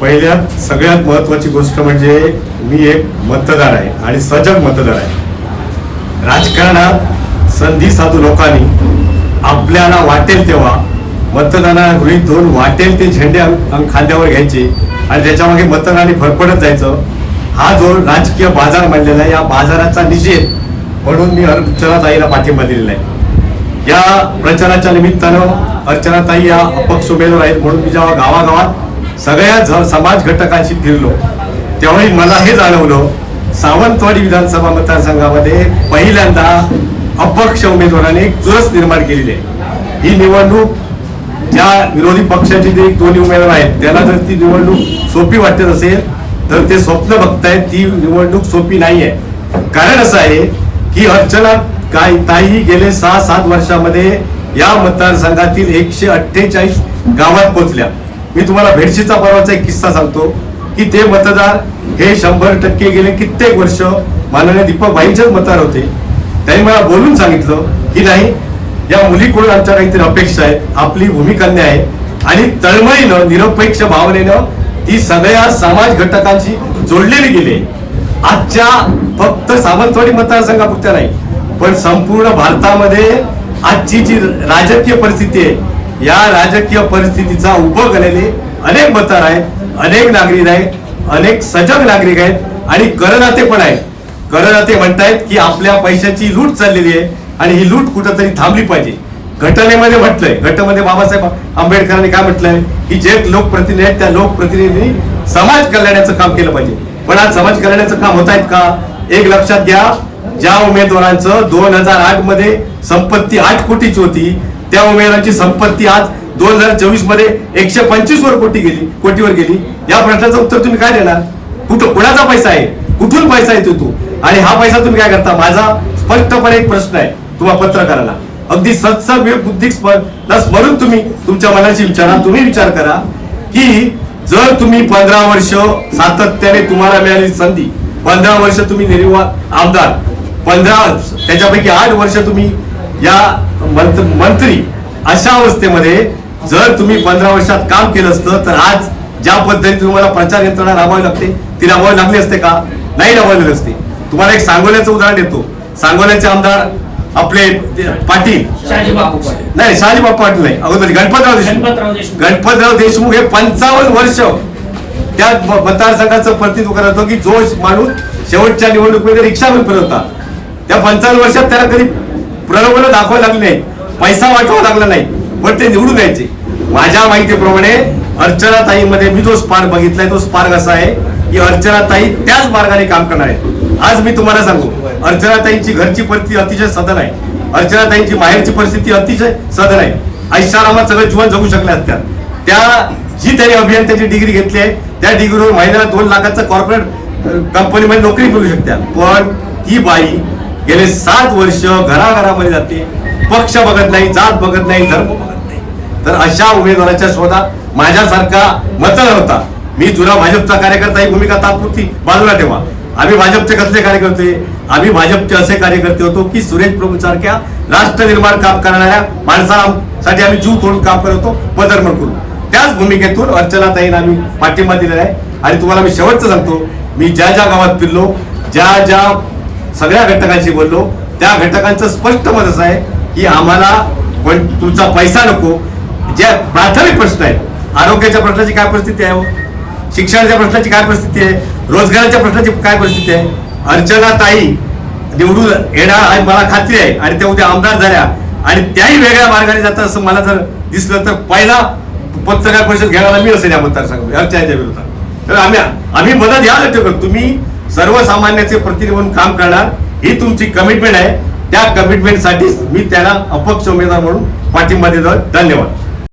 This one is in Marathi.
पहिल्यात सगळ्यात महत्वाची गोष्ट म्हणजे मी एक मतदार आहे आणि सजग मतदार आहे. राजकारणात संधी साधू लोकांनी आपल्याला वाटेल तेव्हा मतदाना गृहित धरून वाटेल ते झेंडे अंग- खांद्यावर घ्यायचे आणि त्याच्यामागे मतदानाने फरफडत जायचं. हा जो राजकीय बाजार मांडलेला आहे या बाजाराचा निषेध म्हणून मी अर्चनाताईला पाठिंबा दिलेला आहे. या प्रचाराच्या निमित्तानं अर्चनाताई या अपक्ष उमेदवार आहेत म्हणून मी जेव्हा गावागावात सगळ्या ज- समाज घटकांशी फिरलो. तेव्हाही मला हे जाणवलं सावंतवाडी विधानसभा मतदारसंघामध्ये पहिल्यांदा अपक्ष उमेदवाराने एक चुरस निर्माण केलेली आहे. ही निवडणूक ज्या विरोधी पक्षाचे जे दोन्ही उमेदवार आहेत त्याला जर ती निवडणूक सोपी वाटत असेल तर ते स्वप्न बघतायत ती निवडणूक सोपी नाही आहे कारण असं आहे की अर्चना काय ताई गेले सहा सात वर्षामध्ये या मतदारसंघातील एकशे अठ्ठेचाळीस गावात पोहोचल्या. मी तुम्हाला भेडशीचा परवाचा एक किस्सा सांगतो की ते मतदार हे शंभर टक्के गेले कित्येक वर्ष माननीय दीपक भाईंचेच मतदार होते. त्यांनी मला बोलून सांगितलं की नाही या मुलीकडून आमच्या काहीतरी अपेक्षा आहेत आपली भूमिकन्या आहे आणि तळमळीनं निरपेक्ष भावनेनं ती सगळ्या समाज घटकांशी जोडलेली गेली. आजच्या फक्त सावंतवाडी मतदारसंघापुरत्या नाही पण संपूर्ण भारतामध्ये आजची जी राजकीय परिस्थिती आहे या राजकीय परिस्थितीचा उपयोग केलेले अनेक मतदार आहेत अनेक नागरिक आहेत अनेक सजग नागरिक आहेत आणि करदाते पण आहेत. करदाते म्हणतायत की आपल्या पैशाची लूट चाललेली आहे आणि ही लूट कुठंतरी थांबली पाहिजे. घटनेमध्ये म्हटलंय घटनेमध्ये बाबासाहेब आंबेडकरांनी काय म्हटलंय? की जे लोकप्रतिनिधी आहेत त्या लोकप्रतिनिधींनी समाज कल्याणाचं काम केलं पाहिजे. पण आज समाज कल्याणाचं काम होत आहेत का? एक लक्षात घ्या ज्या उमेदवारांचं दोन हजार आठमध्ये संपत्ती आठ कोटीची होती त्या उमेदवारांची संपत्ती आज दोन हजार चोवीसमध्ये एकशे पंचवीस वर कोटी गेली कोटीवर गेली. या प्रश्नाचं उत्तर तुम्ही काय देणार? कुठं कोणाचा पैसा आहे? कुठून पैसा येतो तू? आणि हा पैसा तुम्ही काय करता? माझा स्पष्टपणे एक प्रश्न आहे तुम्हा पत्रकाराला. अगदी सत्सर बुद्धिक स्मरून तुम्ही तुमच्या मनाची विचारा. तुम्ही विचार करा की जर तुम्ही पंधरा वर्ष सातत्याने तुम्हाला मिळाली संधी पंधरा वर्ष तुम्ही निर्वा आमदार पंधरा त्याच्यापैकी आठ वर्ष तुम्ही या मंत्री अशा अवस्थेमध्ये जर तुम्ही पंधरा वर्षात काम केलं असतं तर आज ज्या पद्धतीने तुम्हाला प्रचार यंत्रणा राबवावी लागते ती राबवावी लागली असते का? नाही राबवली असते. तुम्हाला एक सांगोल्याचं उदाहरण देतो. सांगोल्याचे आमदार आपले पाटील. नाही शहाजीबाबू पाटील नाही. अगोदर गणपतराव देशमुख. गणपतराव देशमुख. हे पंचावन्न वर्ष त्या मतदारसंघाचं प्रतिनिधित्व करत होतो की जो माणूस शेवटच्या निवडणुकीमध्ये रिक्षावर फिरवता त्या पंचावन्न वर्षात त्याला कधी प्रलोभन दाखवायला लागले नाही. पैसा वाटवा लागला नाही. पण ते निवडून यायचे. माझ्या माहितीप्रमाणे अर्चनाताईमध्ये मी जो स्पार्क बघितलाय तो स्पार्क असा आहे की अर्चनाताई त्याच मार्गाने काम करणार आहे. आज मी तुम्हाला सांगू अर्चनाताईंची घरची परिस्थिती अतिशय सदन आहे. अर्चनाताईंची बाहेरची परिस्थिती अतिशय सदन आहे. ऐशारामात सगळं जीवन जगू शकल्या असत्या त्या जी त्यांनी अभियंत्याची डिग्री घेतली आहे त्या डिग्रीवर महिन्याला दोन लाखाचं कॉर्पोरेट कंपनीमध्ये नोकरी मिळू शकत्या. पण ती बाई गेले सात वर्ष घराघरामध्ये जाते. पक्ष बघत नाही जात बघत नाही धर्म बघत नाही. तर अशा उमेदवाराच्या शोधात माझ्यासारखा मतदार होता. मी जुना भाजपचा कार्यकर्ता ही भूमिका तात्पुरती बाजूला ठेवा. आम्ही भाजपचे कसले कार्यकर्ते? आम्ही भाजपचे असे कार्यकर्ते होतो की सुरेश प्रभू सारख्या राष्ट्र निर्माण काम करणाऱ्या माणसासाठी आम्ही जीव तोडून काम करत होतो पदर्मण करू त्याच भूमिकेतून अर्चनाताईंना आम्ही पाठिंबा दिलेला आहे. आणि तुम्हाला मी शेवटचं सांगतो मी ज्या ज्या गावात फिरलो ज्या ज्या सगळ्या घटकांशी बोललो. त्या घटकांचं स्पष्ट मत असं आहे की आम्हाला पण तुमचा पैसा नको. ज्या प्राथमिक प्रश्न आहेत आरोग्याच्या प्रश्नाची काय परिस्थिती आहे हो? शिक्षणाच्या प्रश्नाची काय परिस्थिती आहे? रोजगाराच्या प्रश्नाची काय परिस्थिती आहे? अर्चना ताई निवडून येणार आहे मला खात्री आहे. आणि त्या उद्या आमदार झाल्या. आणि त्याही वेगळ्या मार्गाने जातात असं मला जर दिसलं तर पहिला पत्रकार परिषद घ्यायला मी असेल या मतदारसंघामध्ये अर्चनाच्या विरोधात. तर आम्ही आम्ही मदत या करतो. तुम्ही सर्वसामान्याचे प्रतिनिधी म्हणून काम करणार. ही तुमची कमिटमेंट आहे. त्या कमिटमेंटसाठीच मी त्याला अपक्ष उमेदवार म्हणून पाठिंबा देतो धन्यवाद.